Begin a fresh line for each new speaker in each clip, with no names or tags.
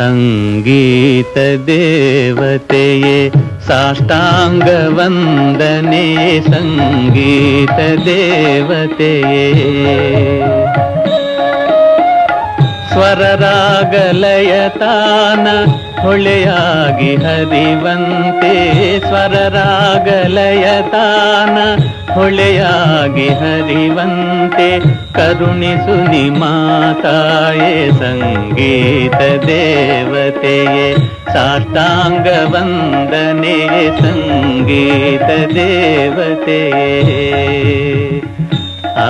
सङ्गीतदेवतये साष्टाङ्गवन्दने सङ्गीतदेवतये ಸ್ವರರಾಗಲಯತಾನ ಹೊಳೆಯಾಗಿ ಹರಿವಂತೆ ಸ್ವರರಾಗಲಯತಾನ ಹೊಳೆಯಾಗಿ ಹರಿವಂತೆ ಕರುಣಿಸು ಮಾತಾಯೇ ಸಂಗೀತ ದೇವತೆಯೇ ಸಾಷ್ಟಾಂಗ ವಂದನೆ ಸಂಗೀತ ದೇವತೆಯೇ ಆ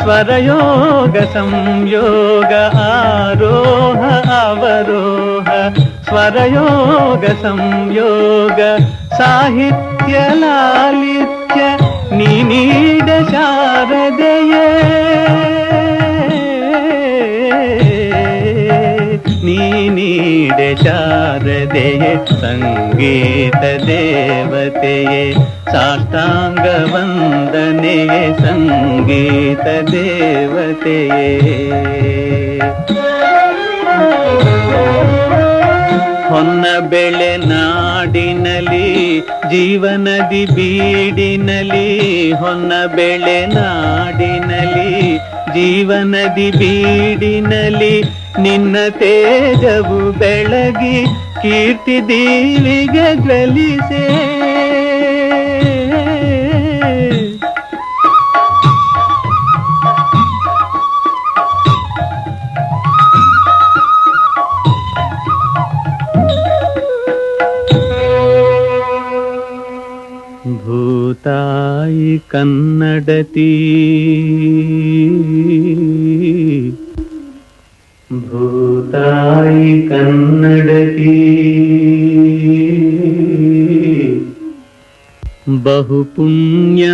స్వరయోగ సంయోగ ఆరోహ అవరోహ స్వరయోగ సంయోగ సాహిత్య ലാളിത്യ ലാളിത്യ നീനീട ശാരദയേ നീനീട ശാരദയെ സംഗീത ദേവതയെ സാഷ്ടാംഗ വന്ദനയെ സംഗീത ദേവതയെ ಹೊನ್ನ ಬೆಳೆ ನಾಡಿನಲಿ ಜೀವನದಿ ಬೀಡಿನಲಿ ಹೊನ್ನ ಬೆಳೆ ನಾಡಿನಲಿ ಜೀವನದಿ ಬೀಡಿನಲಿ ನಿನ್ನ ತೇಜವು ಬೆಳಗಿ, ಕೀರ್ತಿ ದೀವಿಗೆ ಜ್ವಲಿಸೇ. ಭೂತಾಯಿ ಕನ್ನಡತಿ ಭೂತಾಯಿ ಕನ್ನಡತಿ ಬಹು ಪುಣ್ಯ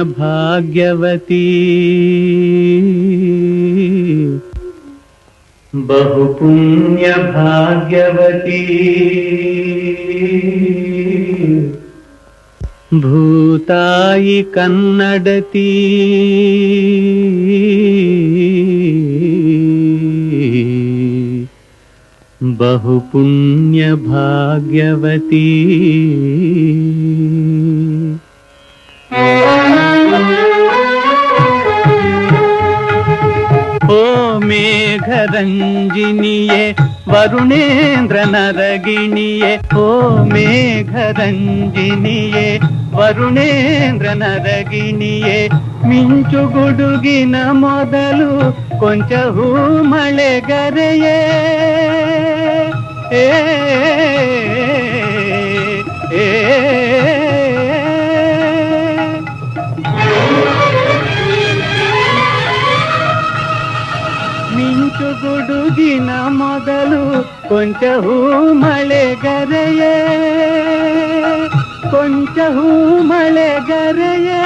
ಭೂತಾಯಿ ಕನ್ನಡತಿ ಬಹು ಪುಣ್ಯ ಭಾಗ್ಯವತಿ ಓ ಮೇಘರಂಜಿನಿಯೇ ವರುಣೇಂದ್ರ ನರಗಿಣಿಯೇ ಓ ಮೇಘರಂಜಿನಿಯೇ ವರುಣೇಂದ್ರ ನರಗಿಣಿಯೇ ಮಿಂಚು ಗುಡುಗಿನ ಮೊದಲು ಕೊಂಚ ಹೂ ಮಳೆಗರೆಯೇ ಏ ಏ ಮಿಂಚು ಗುಡುಗಿನ ಮೊದಲು ಕೊಂಚ ಕೊಂಚವೂ ಮಳೆಗರೆಯೇ ಕೊಂಚವೂ ಮಳೆಗರೆಯೇ